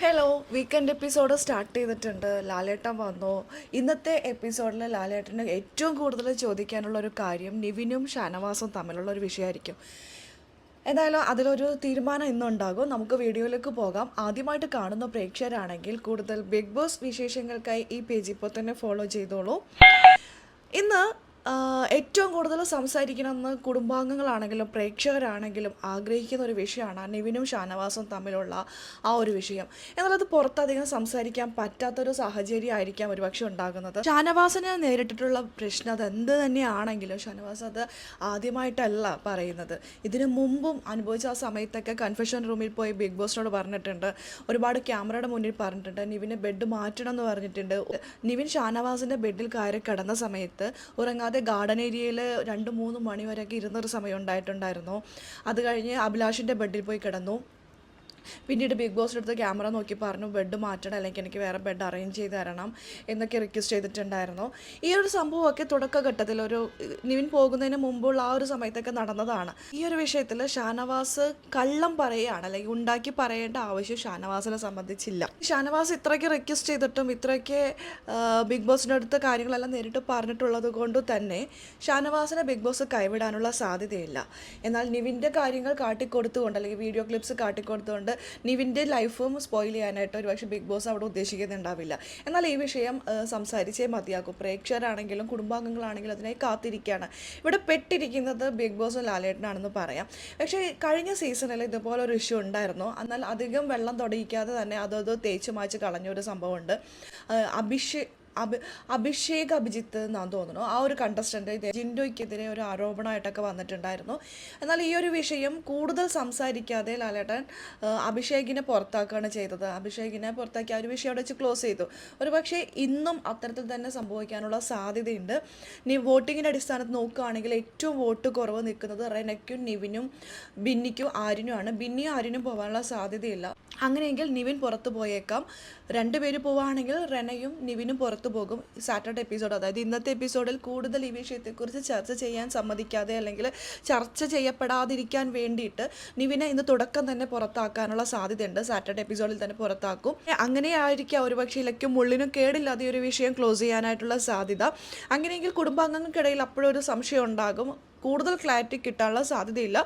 Hello weekend episode start ചെയ്തിട്ടുണ്ട്. ലാലേട്ടൻ വന്നു. ഇന്നത്തെ എപ്പിസോഡിൽ ലാലേട്ടന് ഏറ്റവും കൂടുതൽ ചോദിക്കാനുള്ള ഒരു കാര്യം നിവിനും ഷാനവാസും തമ്മിലുള്ള ഒരു വിഷയമായിരിക്കും എന്തായാലും അതിലൊരു തീരുമാനം ഇന്നുണ്ടാകും. നമുക്ക് വീഡിയോയിലേക്ക് പോകാം. ആദ്യമായിട്ട് കാണുന്ന പ്രേക്ഷകരാണെങ്കിൽ കൂടുതൽ ബിഗ് ബോസ് വിശേഷങ്ങൾക്കായി ഈ പേജ് ഇപ്പോൾ തന്നെ ഫോളോ ചെയ്തോളൂ. ഇന്ന് ഏറ്റവും കൂടുതൽ സംസാരിക്കണമെന്ന് കുടുംബാംഗങ്ങളാണെങ്കിലും പ്രേക്ഷകരാണെങ്കിലും ആഗ്രഹിക്കുന്ന ഒരു വിഷയമാണ് നിവിനും ഷാനവാസും തമ്മിലുള്ള ആ ഒരു വിഷയം. എന്നാൽ പുറത്തധികം സംസാരിക്കാൻ പറ്റാത്തൊരു സാഹചര്യം ആയിരിക്കാം ഒരുപക്ഷെ ഉണ്ടാകുന്നത്. ഷാനവാസിന് നേരിട്ടിട്ടുള്ള പ്രശ്നം അത് എന്ത് തന്നെയാണെങ്കിലും ഷാനവാസ് അത് ആദ്യമായിട്ടല്ല പറയുന്നത്. ഇതിനു മുമ്പും അനുഭവിച്ച ആ സമയത്തൊക്കെ കൺഫെഷൻ റൂമിൽ പോയി ബിഗ് ബോസിനോട് പറഞ്ഞിട്ടുണ്ട്. ഒരുപാട് ക്യാമറയുടെ മുന്നിൽ പറഞ്ഞിട്ടുണ്ട്. നിവിനെ ബെഡ് മാറ്റണം എന്ന് പറഞ്ഞിട്ടുണ്ട്. നിവിൻ ഷാനവാസിന്റെ ബെഡിൽ കയറി കിടന്ന സമയത്ത് ഉറങ്ങാതെ ഗാർഡൻ ഏരിയയിൽ രണ്ട് മൂന്ന് മണി വരെയൊക്കെ ഇരുന്നൊരു സമയം ഉണ്ടായിട്ടുണ്ടായിരുന്നു. അത് കഴിഞ്ഞ് അഭിലാഷിന്റെ ബെഡിൽ പോയി കിടന്നു. പിന്നീട് ബിഗ് ബോസിന്റെ അടുത്ത് ക്യാമറ നോക്കി പറഞ്ഞു ബെഡ് മാറ്റണം അല്ലെങ്കിൽ എനിക്ക് വേറെ ബെഡ് അറേഞ്ച് ചെയ്ത് തരണം എന്നൊക്കെ റിക്വസ്റ്റ് ചെയ്തിട്ടുണ്ടായിരുന്നു. ഈ ഒരു സംഭവമൊക്കെ തുടക്കഘട്ടത്തിൽ ഒരു നിവിൻ പോകുന്നതിന് മുമ്പുള്ള ആ ഒരു സമയത്തൊക്കെ നടന്നതാണ്. ഈ ഒരു വിഷയത്തിൽ ഷാനവാസ് കള്ളം പറയുകയാണ് അല്ലെങ്കിൽ ഉണ്ടാക്കി പറയേണ്ട ആവശ്യം ഷാനവാസിനെ സംബന്ധിച്ചില്ല. ഷാനവാസ് ഇത്രയ്ക്ക് റിക്വസ്റ്റ് ചെയ്തിട്ടും ഇത്രയ്ക്ക് ബിഗ് ബോസിന്റെ അടുത്ത് കാര്യങ്ങളെല്ലാം നേരിട്ട് പറഞ്ഞിട്ടുള്ളത് കൊണ്ട് തന്നെ ഷാനവാസിനെ ബിഗ് ബോസ് കൈവിടാനുള്ള സാധ്യതയില്ല. എന്നാൽ നിവിന്റെ കാര്യങ്ങൾ കാട്ടിക്കൊടുത്തുകൊണ്ട് അല്ലെങ്കിൽ വീഡിയോ ക്ലിപ്സ് കാട്ടിക്കൊടുത്തുകൊണ്ട് നിവിന്റെ ലൈഫും സ്പോയിൽ ചെയ്യാനായിട്ട് ഒരുപക്ഷെ ബിഗ് ബോസ് അവിടെ ഉദ്ദേശിക്കുന്നുണ്ടാവില്ല. എന്നാൽ ഈ വിഷയം സംസാരിച്ചേ മതിയാക്കും പ്രേക്ഷകരാണെങ്കിലും കുടുംബാംഗങ്ങളാണെങ്കിലും അതിനായി കാത്തിരിക്കുകയാണ്. ഇവിടെ പെട്ടിരിക്കുന്നത് ബിഗ് ബോസും ലാലേട്ടനാണെന്ന് പറയാം. പക്ഷേ കഴിഞ്ഞ സീസണിൽ ഇതുപോലെ ഒരു ഇഷ്യൂ ഉണ്ടായിരുന്നു. എന്നാൽ അധികം വെള്ളം തുടയിക്കാതെ തന്നെ അതത് തേച്ച് മാച്ച് കളഞ്ഞ ഒരു സംഭവമുണ്ട്. അഭിഷേക് അഭി അഭിഷേക് അഭിജിത്ത് എന്നാണ് തോന്നുന്നു. ആ ഒരു കണ്ടസ്റ്റന്റ് ജിൻഡോയ്ക്കെതിരെ ഒരു ആരോപണമായിട്ടൊക്കെ വന്നിട്ടുണ്ടായിരുന്നു. എന്നാൽ ഈ ഒരു വിഷയം കൂടുതൽ സംസാരിക്കാതെ ലാലേട്ടൻ അഭിഷേകിനെ പുറത്താക്കുകയാണ് ചെയ്തത്. അഭിഷേകിനെ പുറത്താക്കി ആ ഒരു വിഷയം അവിടെ വെച്ച് ക്ലോസ് ചെയ്തു. ഒരു പക്ഷേ ഇന്നും അത്തരത്തിൽ തന്നെ സംഭവിക്കാനുള്ള സാധ്യതയുണ്ട്. നീ വോട്ടിങ്ങിന്റെ അടിസ്ഥാനത്ത് നോക്കുകയാണെങ്കിൽ ഏറ്റവും വോട്ട് കുറവ് നിൽക്കുന്നത് റെനയ്ക്കും നിവിനും ബിന്നിക്കും ആരിനുമാണ് ബിന്നിയും ആരിനും പോകാനുള്ള സാധ്യതയില്ല. അങ്ങനെയെങ്കിൽ നിവിൻ പുറത്തു പോയേക്കാം. രണ്ടുപേര് പോവുകയാണെങ്കിൽ റെനയും നിവിനും പുറത്തു പോകും. സാറ്റർഡേ എപ്പിസോഡ് അതായത് ഇന്നത്തെ എപ്പിസോഡിൽ കൂടുതൽ ഈ വിഷയത്തെക്കുറിച്ച് ചർച്ച ചെയ്യാൻ സമ്മതിക്കാതെ അല്ലെങ്കിൽ ചർച്ച ചെയ്യപ്പെടാതിരിക്കാൻ വേണ്ടിയിട്ട് നിവിനെ ഇന്ന് തുടക്കം തന്നെ പുറത്താക്കാനുള്ള സാധ്യതയുണ്ട്. സാറ്റർഡേ എപ്പിസോഡിൽ തന്നെ പുറത്താക്കും. അങ്ങനെ അങ്ങനെയായിരിക്കാം ഒരുപക്ഷെ ഇലക്കും മുള്ളിനും കേടില്ലാതെ ഒരു വിഷയം ക്ലോസ് ചെയ്യാനായിട്ടുള്ള സാധ്യത. അങ്ങനെയെങ്കിൽ കുടുംബാംഗങ്ങൾക്കിടയിൽ അപ്പോഴൊരു സംശയം ഉണ്ടാകും. കൂടുതൽ ക്ലാരിറ്റി കിട്ടാനുള്ള സാധ്യതയില്ല.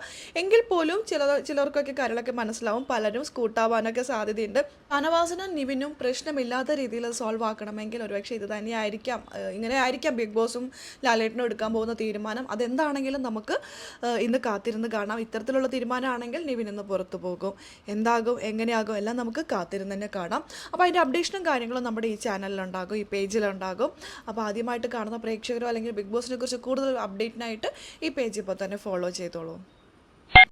എങ്കിൽ പോലും ചില ചിലർക്കൊക്കെ കാര്യങ്ങളൊക്കെ മനസ്സിലാവും. പലരും സ്കൂട്ടാവാനൊക്കെ സാധ്യതയുണ്ട്. അനവാസനും നിവിനും പ്രശ്നമില്ലാത്ത രീതിയിൽ സോൾവ് ആക്കണമെങ്കിൽ ഒരുപക്ഷെ ഇത് തന്നെയായിരിക്കാം. ഇങ്ങനെ ആയിരിക്കാം ബിഗ് ബോസും ലാലേട്ടനും എടുക്കാൻ പോകുന്ന തീരുമാനം. അതെന്താണെങ്കിലും നമുക്ക് ഇന്ന് കാത്തിരുന്ന് കാണാം. ഇത്തരത്തിലുള്ള തീരുമാനമാണെങ്കിൽ നിവിൻ ഇന്ന് പുറത്തു പോകും. എന്താകും എങ്ങനെയാകും എല്ലാം നമുക്ക് കാത്തിരുന്ന് തന്നെ കാണാം. അപ്പോൾ അതിന്റെ അപ്ഡേഷനും കാര്യങ്ങളും നമ്മുടെ ഈ ചാനലിലുണ്ടാകും ഈ പേജിലുണ്ടാകും അപ്പോൾ ആദ്യമായിട്ട് കാണുന്ന പ്രേക്ഷകരോ അല്ലെങ്കിൽ ബിഗ് ബോസിനെ കുറിച്ച് കൂടുതൽ അപ്ഡേറ്റിനായിട്ട് ഈ പേജ് ഇപ്പോൾ തന്നെ ഫോളോ ചെയ്തോളൂ.